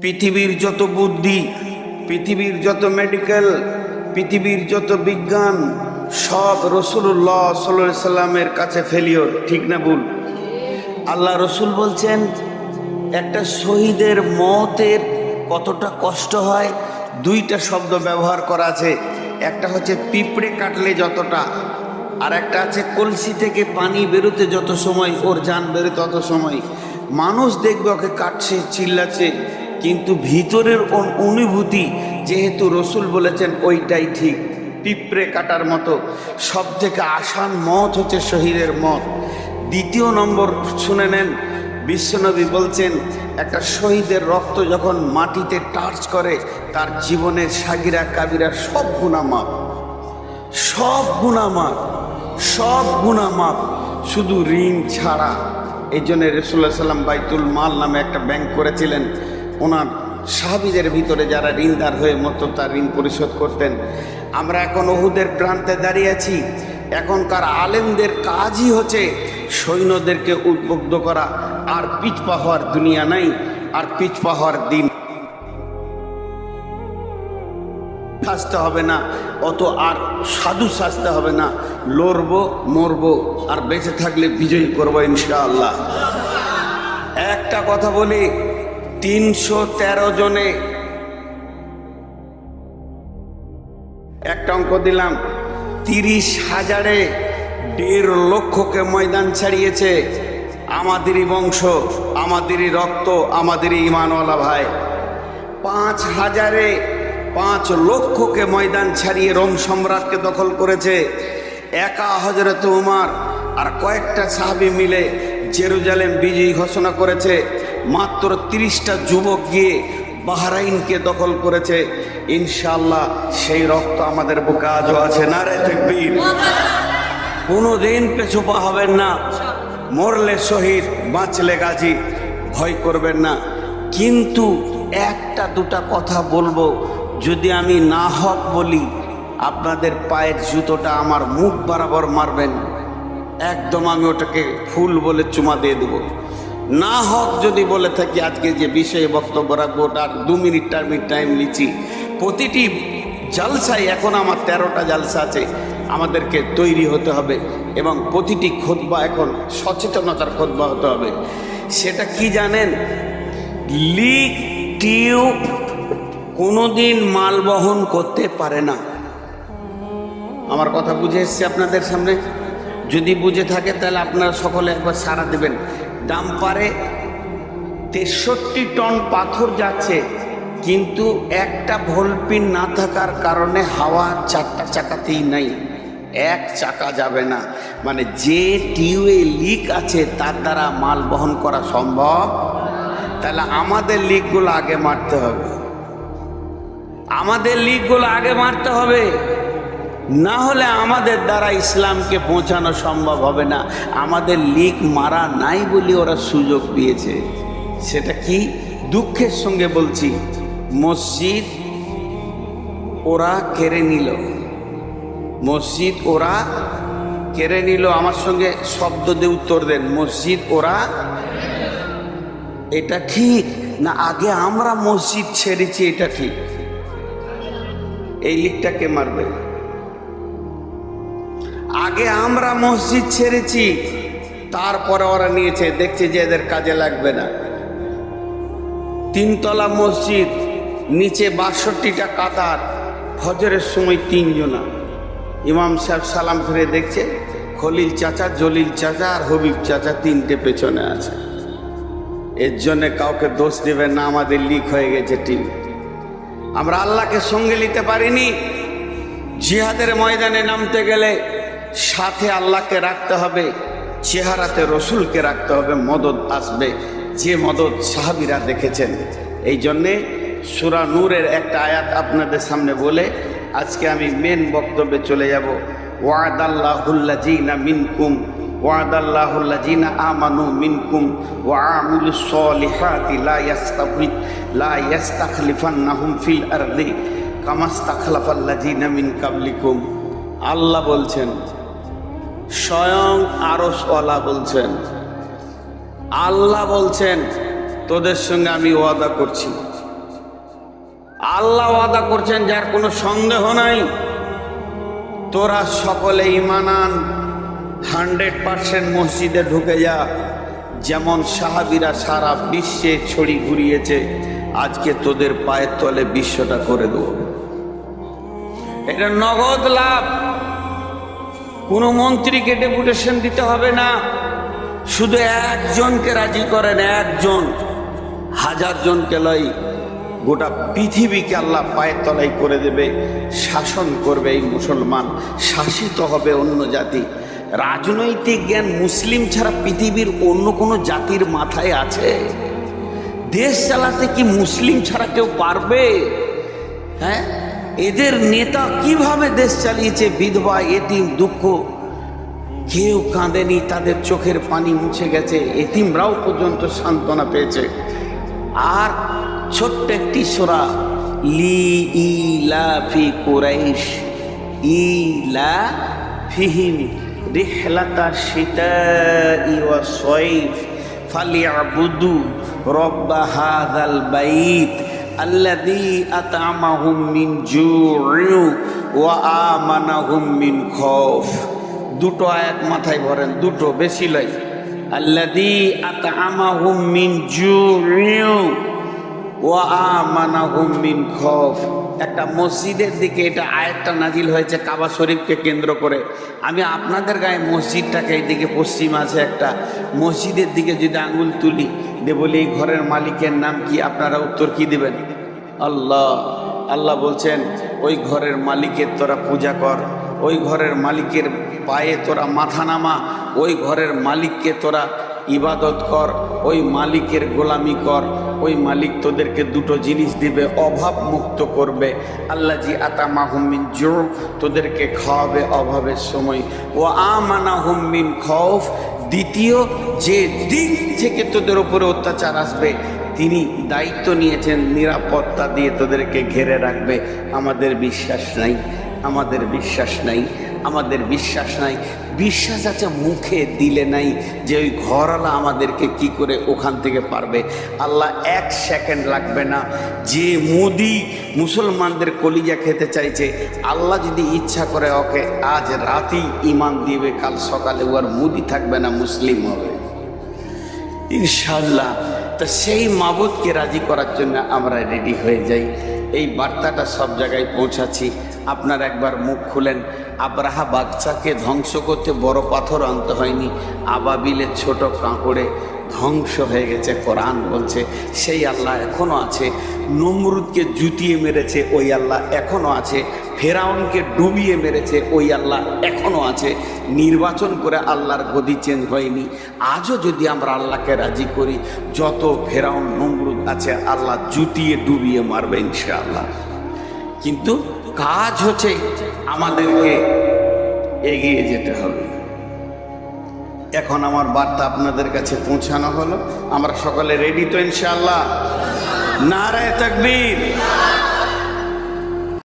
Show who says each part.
Speaker 1: পৃথিবীর যত বুদ্ধি, পৃথিবীর যত মেডিকেল পৃথিবীর যত বিজ্ঞান, সব রসুল্লাহ সাল্লাহ সাল্লামের কাছে ফেলিওর ঠিক না ভুল? আল্লাহ রসুল বলছেন, একটা শহীদের মতের কতটা কষ্ট হয়, দুইটা শব্দ ব্যবহার করা আছে। একটা হচ্ছে পিঁপড়ে কাটলে যতটা আর একটা আছে কলসি থেকে পানি বেরোতে যত সময়, ওর যান বেরোতে তত সময়। মানুষ দেখবে, ওকে কাটছে, চিল্লাচ্ছে, কিন্তু ভিতরের অন- অনুভূতি যেহেতু রসুল বলেছেন, ওইটাই ঠিক। পিঁপড়ে কাটার মতো। সব থেকে আসান মত হচ্ছে শহীদের মত। দ্বিতীয় নম্বর শুনে নেন, বিশ্বনবী বলছেন, একটা শহীদের রক্ত যখন মাটিতে টাচ করে, তার জীবনের সাগিরা, কাবিরা সব গুণামাপ সব গুণামাপ সব গুণামাপ শুধু ঋণ ছাড়া এই জন্য রসুল্লাহ সাল্লাম বাইতুল মাল নামে একটা ব্যাংক করেছিলেন। ওনার সাহাবিদের ভিতরে যারা ঋণদার হয়ে মতো তার ঋণ পরিশোধ করতেন, আমরা এখন ওহুদের প্রান্তে দাঁড়িয়ে আছি। এখনকার আলেমদের কাজই হচ্ছে সৈন্যদেরকে উদ্বুদ্ধ করা। আর পিছপা হওয়ার দুনিয়া নাই, আর পিছপা হওয়ার দিন। সাজতে হবে না, অত আর সাধু সাজতে হবে না। লড়বো, মরবো, আর বেঁচে থাকলে বিজয়ী করব ইনশাআল্লাহ। একটা কথা বলি, তিনশো তেরো জনে একটা অঙ্ক দিলাম, তিরিশ হাজারে দেড় লক্ষকে ময়দান ছাড়িয়েছে আমাদেরই বংশ, আমাদেরই রক্ত, আমাদেরই ইমানওয়ালা ভাই। পাঁচ হাজারে পাঁচ লক্ষকে ময়দান ছাড়িয়ে রোম সম্রাটকে দখল করেছে একা হজরত উমার আর কয়েকটা সাহাবি মিলে জেরুজালেম বিজয়ী ঘোষণা করেছে। মাত্র তিরিশটা যুবক গিয়ে বাহরাইনকে দখল করেছে। ইনশাল্লাহ সেই রক্ত আমাদের বুকে আজও আছে। না রে তেকবীর। কোনো দিন পেছপা হবেন না। মরলে শহীদ, বাঁচলে গাজী। ভয় করবেন না। কিন্তু একটা দুটা কথা বলব। যদি আমি না হক বলি, আপনাদের পায়ের জুতোটা আমার মুখ বরাবর মারবেন। একদম আমি ওটাকে ফুল বলে চুমা দিয়ে দেবো। না হক যদি বলে থাকি, আজকে যে বিষয়ে বক্তব্য রাখব ওটা দু মিনিট টাইম টাইম নিচ্ছি। প্রতিটি জালসায় এখন আমার তেরোটা জালসা আছে, আমাদেরকে তৈরি হতে হবে এবং প্রতিটি খোদবা এখন সচেতনতার খোদবা হতে হবে। সেটা কি জানেন? লিক টিউব কোনোদিন মাল বহন করতে পারে না। আমার কথা বুঝে এসছে আপনাদের সামনে? যদি বুঝে থাকে তাহলে আপনারা সকলে একবার সাড়া দেবেন। দাম পারে তেষট্টি টন পাথর যাচ্ছে, কিন্তু একটা ভোলপিন না থাকার কারণে হাওয়া চারটা চাকাতেই নাই। এক চাকা যাবে না। মানে যে টিউয়ে লিক আছে, তার দ্বারা মাল বহন করা সম্ভব। তাহলে আমাদের লিকগুলো আগে মারতে হবে। আমাদের লিকগুলো আগে মারতে হবে। না হলে আমাদের দ্বারা ইসলামকে পৌঁছানো সম্ভব হবে না। আমাদের লিক মারা নাই বলে ওরা সুযোগ পেয়েছে সেটা কি? দুঃখের সঙ্গে বলছি, মসজিদ ওরা কেড়ে নিল। মসজিদ ওরা কেড়ে নিল। আমার সঙ্গে শব্দ দিয়ে উত্তর দেন, মসজিদ ওরা এটা ঠিক? না, আগে আমরা মসজিদ ছেড়েছি, এটা ঠিক। এই লিকটাকে মারবে? আগে আমরা মসজিদ ছেড়েছি, তারপরে ওরা নিয়েছে, দেখছে যে এদের কাজে লাগবে না। তিনতলা মসজিদ, নিচে বাষট্টিটা কাতার, ফজরের সময় তিনজনা। ইমাম সাহেব সালাম ফিরে দেখছে, খলিল চাচা, জলিল চাচা আর হবিব চাচা তিনটে পেছনে আছে। এর জন্যে কাউকে দোষ দেবে না, আমাদের লিক হয়ে গেছে টিম। আমরা আল্লাহকে সঙ্গে নিতে পারিনি। জিহাদের ময়দানে নামতে গেলে সাথে আল্লাহকে রাখতে হবে, চেহারাতে রসুলকে রাখতে হবে, মদত আসবে। যে মদত সাহাবিরা দেখেছেন, এই জন্যে সুরা নূরের একটা আয়াত আপনাদের সামনে বলে আজকে আমি মেন বক্তব্যে চলে যাব। ওয়াদাল্লাহুল্লাজিনা মিনকুম আমানু মিনকুম ওয়া লা লা আল্লাহ বলছেন, স্বয়ং আরসওয়ালা বলছেন, আল্লাহ বলছেন, তোদের সঙ্গে আমি ওয়াদা করছি। আল্লাহ ওয়াদা করছেন, যার কোনো সন্দেহ নাই। তোরা সকলে ইমানান হান্ড্রেড পার্সেন্ট মসজিদে ঢুকে যা। যেমন সাহাবিরা সারা বিশ্বে ছড়ি ঘুরিয়েছে, আজকে তোদের পায়ের তলে বিশ্বটা করে দেবো। এটা নগদ লাভ। কোনো মন্ত্রীকে ডেপুটেশন দিতে হবে না। শুধু একজনকে রাজি করেন একজন। হাজার জনকে লয় গোটা পৃথিবীকে আল্লাহ পায়ের তলায় করে দেবে, শাসন করবে এই মুসলমান। শাসিত হবে অন্য জাতি। রাজনৈতিক জ্ঞান মুসলিম ছাড়া পৃথিবীর অন্য কোনো জাতির মাথায় আছে? দেশ চালাতে কি মুসলিম ছাড়া কেউ পারবে? হ্যাঁ? এদের নেতা কীভাবে দেশ চালিয়েছে? বিধবা, এতিম, দুঃখ। কেউ কাঁদেনি, তাদের চোখের পানি মুছে গেছে। এতিমরাও পর্যন্ত সান্ত্বনা পেয়েছে। আর ছোট্ট একটি সোরা, লি ইলা ফি কুরাইশ ইলা ফিহিম। রিহলাতা শিতাই ওয়া সয়ফ ফালিয়াবুদু রব্বা হাযাল বাইত আল্লাযী আত'আমাহুম মিন জু'উ ওয়া আমানাহুম মিন খৌফ। দুটো আয়াত মাথায় ভরেন, দুটো, বেশি লাই আল্লাযী আত'আমাহুম মিন জু'উ ওয়া আমানাহুম মিন খৌফ। একটা মসজিদের দিকে এটা আয়াতটা নাজিল হয়েছে কাবা শরীফকে কেন্দ্র করে। আমি আপনাদের গায়ে মসজিদটাকে এইদিকে পশ্চিম আছে একটা মসজিদের দিকে যদি আঙুল তুলি, দিয়ে বলি, এই ঘরের মালিকের নাম কি? আপনারা উত্তর কি দেবেন? আল্লাহ আল্লাহ বলছেন, ওই ঘরের মালিকের তোরা পূজা কর, ওই ঘরের মালিকের পায়ে তোরা মাথা নামা, ওই ঘরের মালিককে তোরা ইবাদত কর, ওই মালিকের গোলামি কর, ওই মালিক তোদেরকে দুটো জিনিস দিবে, অভাব মুক্ত করবে। আল্লাহ জি আতা মাহুমিন জোর, তোদেরকে খাওয়াবে অভাবের সময়। ও আমানা হুম্মিন খফ দ্বিতীয়, যে দিক থেকে তোদের উপরে অত্যাচার আসবে, তিনি দায়িত্ব নিয়েছেন, নিরাপত্তা দিয়ে তোদেরকে ঘেরে রাখবে। আমাদের বিশ্বাস নাই, আমাদের বিশ্বাস নাই, আমাদের বিশ্বাস নাই। বিশ্বাস আছে, মুখে দিলে নাই যে ওই ঘরওয়ালা আমাদেরকে কি করে ওখান থেকে পারবে। আল্লাহ এক সেকেন্ড লাগবে না। যে মোদি মুসলমানদের কলিজা খেতে চাইছে, আল্লাহ যদি ইচ্ছা করে ওকে আজ রাতেই ইমান দিবে, কাল সকালে ও আর মুদি থাকবে না, মুসলিম হবে। ইনশাল্লাহ তা সেই মাবুদকে রাজি করার জন্য আমরা রেডি হয়ে যাই। এই বার্তাটা সব জায়গায় পৌঁছাচ্ছি। আপনার একবার মুখ খুলেন, আব্রাহা বাচ্চাকে ধ্বংস করতে বড় পাথর আনতে হয়নি, আবাবিলের ছোট কাঁকড়ে ধ্বংস হয়ে গেছে, কোরআন বলছে, সেই আল্লাহ এখনও আছে, নমরুদকে জুতিয়ে মেরেছে, ওই আল্লাহ এখনও আছে, ফেরাউনকে ডুবিয়ে মেরেছে, ওই আল্লাহ এখনও আছে, নির্বাচন করে আল্লাহর গদি চেঞ্জ হয়নি, আজও যদি আমরা আল্লাহকে রাজি করি, যত ফেরাউন, নমরুদ আছে, আল্লাহ জুতিয়ে ডুবিয়ে মারবে ইনশাআল্লাহ। কিন্তু কাজ হচ্ছে আমাদেরকে এগিয়ে যেতে হবে। এখন আমার বার্তা আপনাদের কাছে পৌঁছানো হলো। আমরা সকলে রেডি তো ইনশাল্লাহ নারায় তাকবীর।